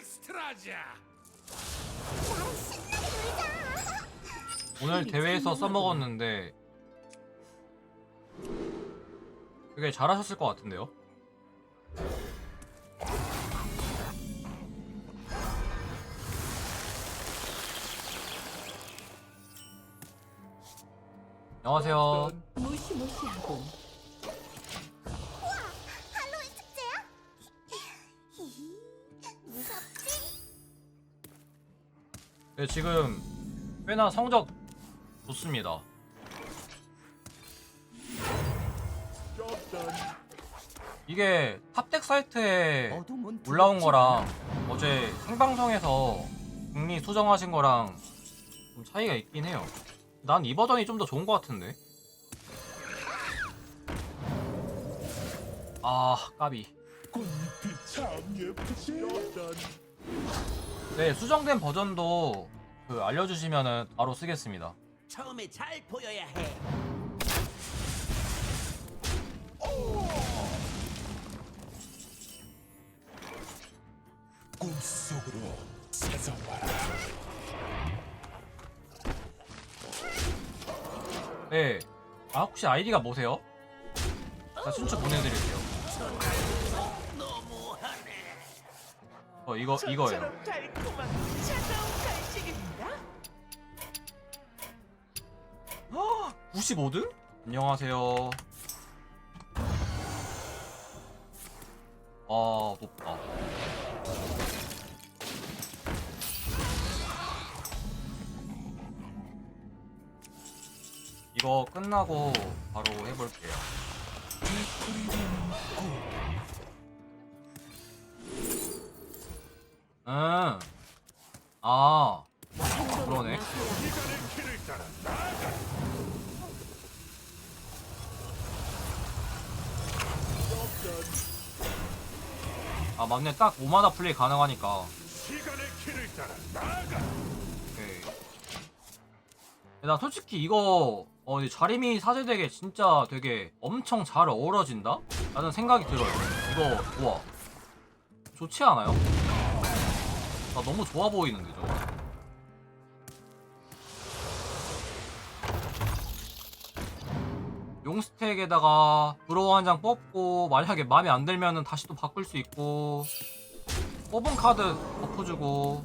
엑스트라자. 나랑 신나게 놀자. 오늘 대회에서 써먹었는데 되게 잘하셨을 것 같은데요? 안녕하세요. 무시무시하고 네, 지금 꽤나 성적 좋습니다. 이게 탑덱 사이트에 올라온 거랑. 어제 생방송에서 국리 수정하신 거랑 좀 차이가 있긴 해요. 난 이 버전이 좀 더 좋은 것 같은데. 아 까비. 네 수정된 버전도 그 알려주시면은 바로 쓰겠습니다. 처음에 잘 보여야 해. 꿈속으로 세상봐라. 네. 아 혹시 아이디가 뭐세요? 자 순추 보내드릴게요. 어 이거 이거예요. 저처럼 달콤한 차가운 간식입니다. 95등? 안녕하세요. 아 높다. 이거 끝나고 바로 해볼게요. 응. 아, 그러네. 아 맞네. 딱 5마다 플레이 가능하니까. 오케이. 나 솔직히 이거 어, 이 자리미 사제되게 진짜 되게 엄청 잘 어우러진다? 라는 생각이 들어요. 이거 우와 좋지 않아요? 나 너무 좋아 보이는데 저거. 용스택에다가 브로우 한 장 뽑고 만약에 마음에 안 들면은 다시 또 바꿀 수 있고 뽑은 카드 버프 주고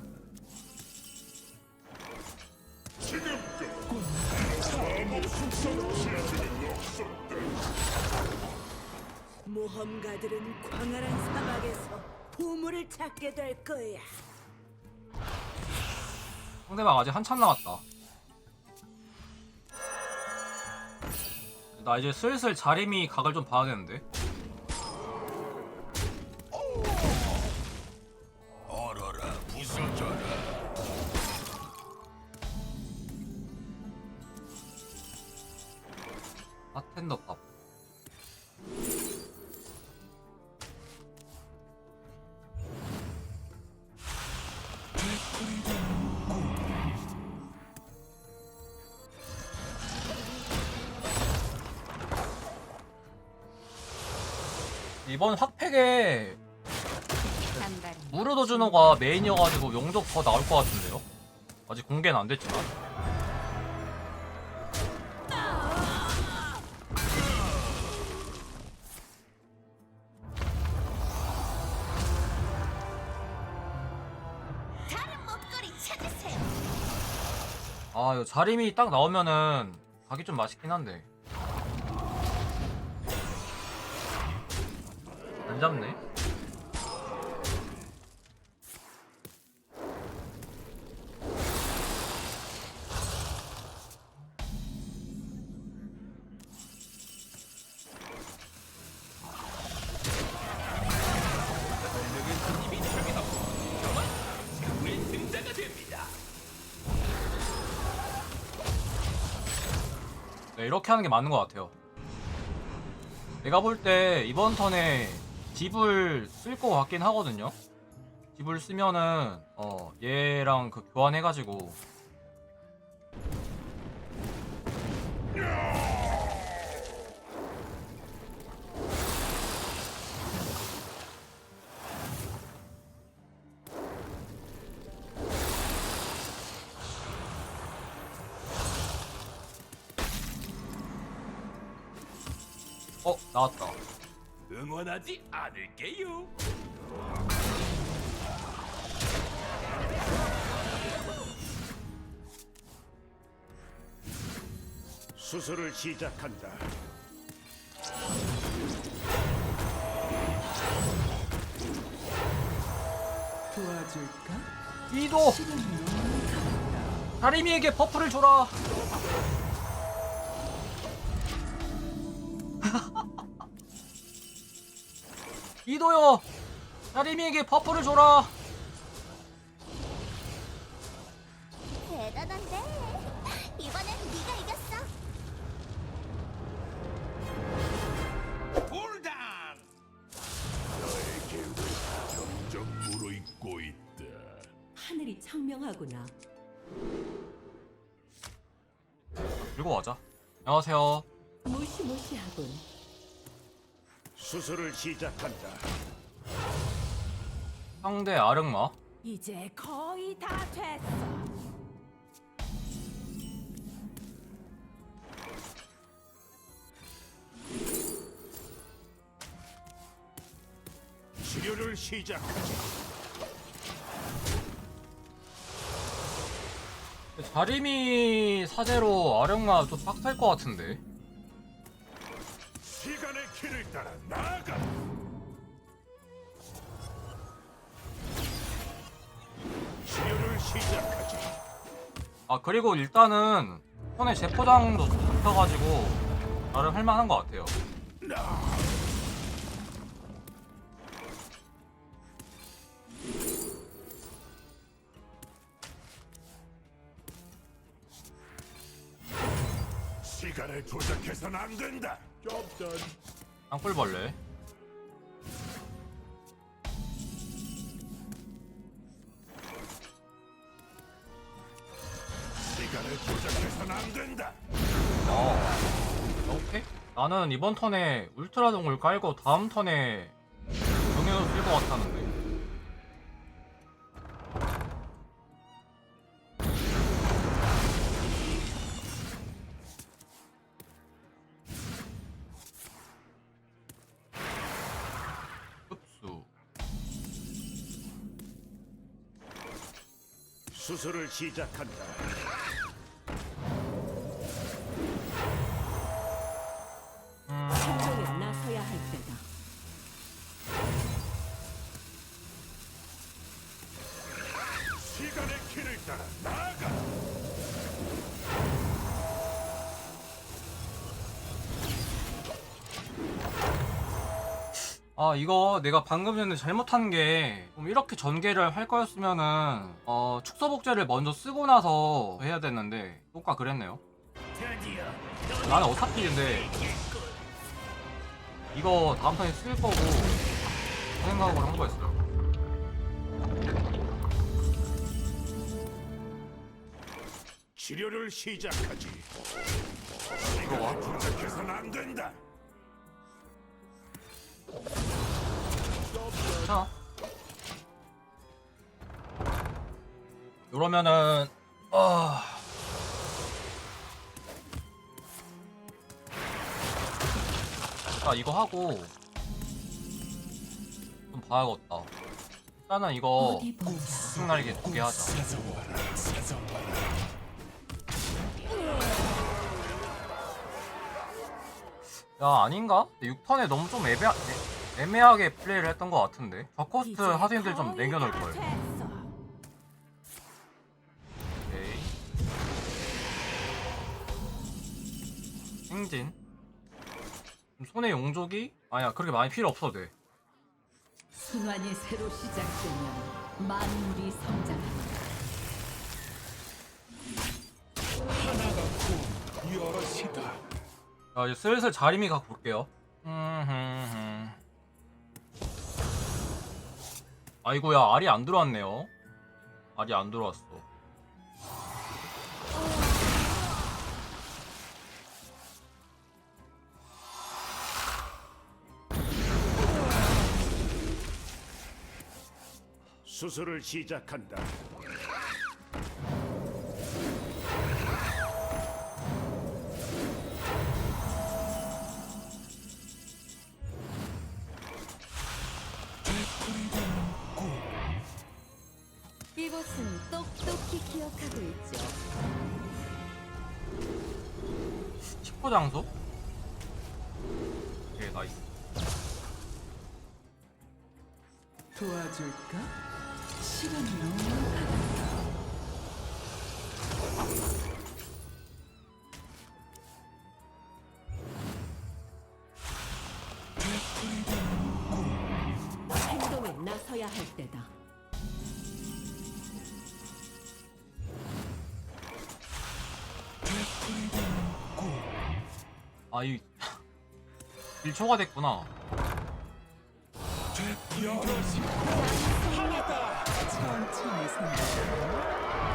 지금껏 아무 숙성 지어주는 없었다. 모험가들은 광활한 사막에서 보물을 찾게 될 거야. 상대방 아직 한참 남았다. 나 이제 슬슬 자림이 각을 좀 봐야겠는데. 이번 확팩에 무르도 준호가 메인이어가지고 용적 더 나올 것 같은데요? 아직 공개는 안 됐지만. 아, 이거 자림이 딱 나오면은 가기 좀 맛있긴 한데. 안 잡네. 네, 이렇게 하는 게 맞는 것 같아요. 내가 볼 때 이번 턴에 집을 쓸 것 같긴 하거든요. 집을 쓰면은 어 얘랑 그 교환해가지고 하지 않을게요. 수술을 시작한다. 도와줄까? 이도 다리미에게 버프를 줘라 이도요 다리미에게 버프를 줘라 대단한데. 이번엔 네가 이겼어. 홀당. 나의 계획 점점 무르익고 있다. 하늘이 청명하구나. 들고 가자 안녕하세요 무시무시하군. 수술을 시작한다. 상대 아르마 이제 거의 다 됐어. 치료를 시작하지. 다리미 사제로 아르마 좀 빡셀 것 같은데 따라 나아가. 치료를 시작하지. 아 그리고 일단은 손에 재포장도 잡혀가지고 나름 할만한 것 같아요 시간을 조작해서는 안 된다. 좁전. 땅굴벌레. 시간을 조작해서는 안 된다. 어. 오케이. 나는 이번 턴에 울트라동을 깔고 다음 턴에 병행을 쓸것 같았는데 수술을 시작한다. 행동에 나서야 할 때다. 시간의 길을 따라 나아가. 아 이거 내가 방금 전에 잘못한 게 좀 이렇게 전개를 할 거였으면은 어 축소복제를 먼저 쓰고 나서 해야 됐는데 똑까 그랬네요 나는 어차피 근데 이거 다음 턴에 쓸 거고 그 생각으로 한 거였어요 치료를 시작하지. 시간을 조작해서는 안 된다. 자 이러면은 아 자, 이거 하고 좀 봐야겠다. 일단은 이거 어디 보자. 승날개 두 개 하자. 야 아닌가? 6턴에 너무 좀 애매하, 애, 애매하게 플레이를 했던 것 같은데 저 코스트 이제 하수인들 좀 남겨놓을 다 걸. 행진. 그럼 손에 용족이? 아니야 그렇게 많이 필요 없어도 돼. 순환이 새로 시작되면 만물이 성장한다. 자 이제 슬슬 자리미 갖고 볼게요. 음흠흠. 아이고야 알이 안 들어왔네요. 알이 안 들어왔어. 수술을 시작한다. 이곳은 똑똑히 기억하고 있죠. 축구 장소? 오케이 나이스 도와줄까? 나서야 할 때다. 아이 1초가 됐구나 여럿이 천천히 생각.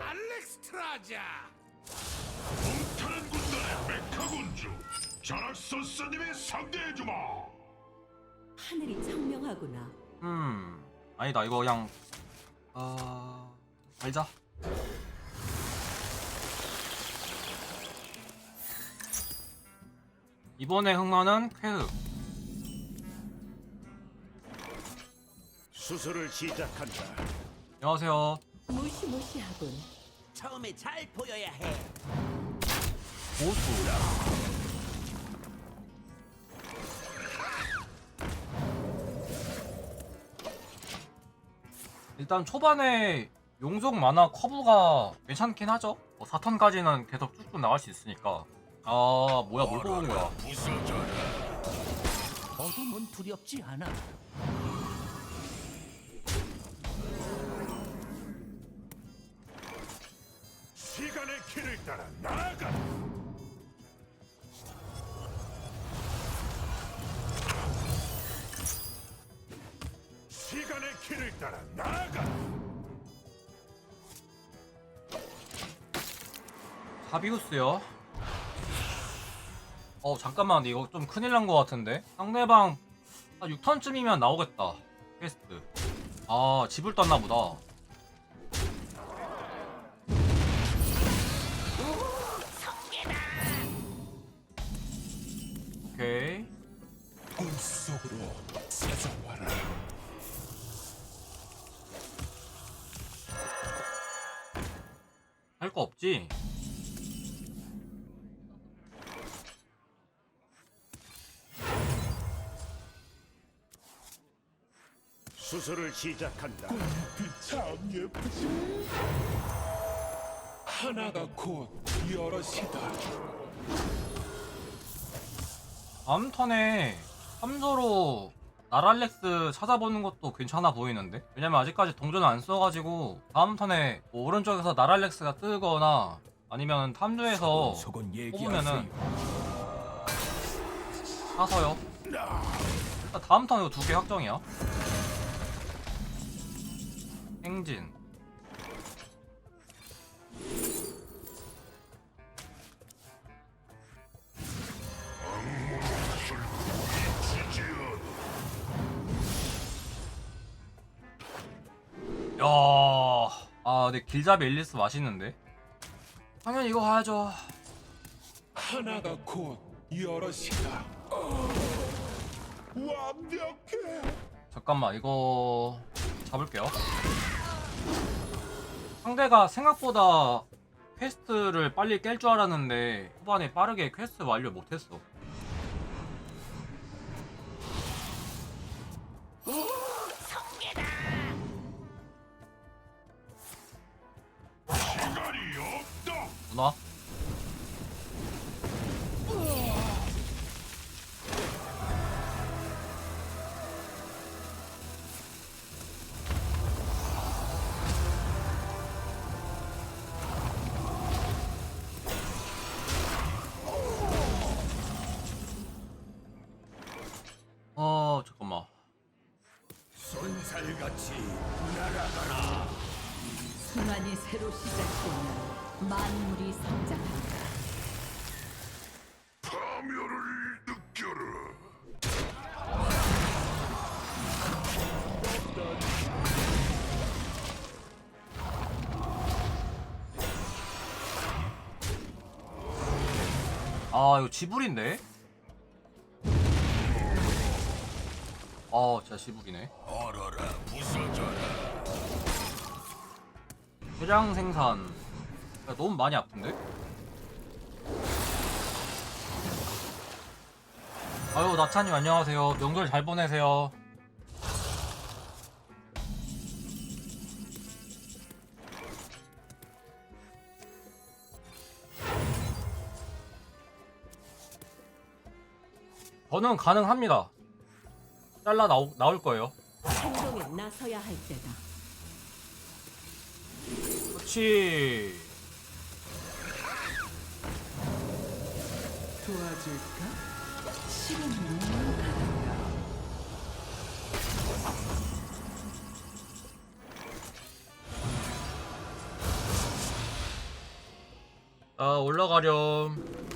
알렉스 트라자. 타는 군단의 메카군주 자락서스님이 상대해주마 하늘이 청명하구나. 음 아니다 이거 그냥 어... 알자 이번에 흥마는 쾌흑. 수술을 시작한다. 안녕하세요. 무시무시하군. 처음에 잘 보여야 해. 고수 일단 초반에 용속 만화 커브가 괜찮긴 하죠? 뭐 4턴까지는 계속 쭉쭉 나갈 수 있으니까 아 뭐야 뭘 뽑은 거야? 어둠은 두렵지 않아. 시간의 길을 따라 나아가. 시간의 길을 따라 나아가. 하비우스요 어 잠깐만. 이거 좀 큰일 난거 같은데? 상대방 한 6턴쯤이면 나오겠다. 퀘스트. 아 집을 떴나 보다. 오케이. 꿈속으로 찾아와라 할 거 없지 수술을 시작한다. 참 예쁘지 하나가 곧 여럿이다. 다음 턴에 함소로 나랄렉스 찾아보는 것도 괜찮아 보이는데? 왜냐면 아직까지 동전 안 써가지고 다음 턴에 뭐 오른쪽에서 나랄렉스가 뜨거나 아니면 탐조에서 뽑으면은 사서요. 일단 다음 턴 이거 두개 확정이야 행진 야, 아, 근데 길잡이 앨리스 맛있는데? 당연히 이거 가야죠. 하나가 곧 여럿이다 완벽해 잠깐만, 이거 잡을게요. 상대가 생각보다 퀘스트를 빨리 깰 줄 알았는데 후반에 빠르게 퀘스트 완료 못했어. 없다 누나? 손살같이 날아가라 순환이 새로 시작되면 만물이 성장한다. 파멸을 느껴라 아 이거 지불인데? 아 진짜 시북이네. 얼어라 부서져라. 대량 생산. 야, 너무 많이 아픈데? 아유 나차님 안녕하세요. 명절 잘 보내세요. 저는 가능합니다 잘라 나오, 나올 거예요 행동에 나서야 할 때다. 그렇지 도와줄까? 시간이 너무 가다. 아 올라가렴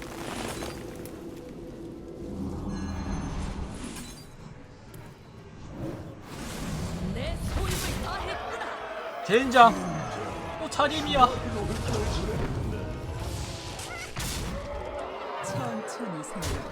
젠장. 또 차림이야. 천천히 생각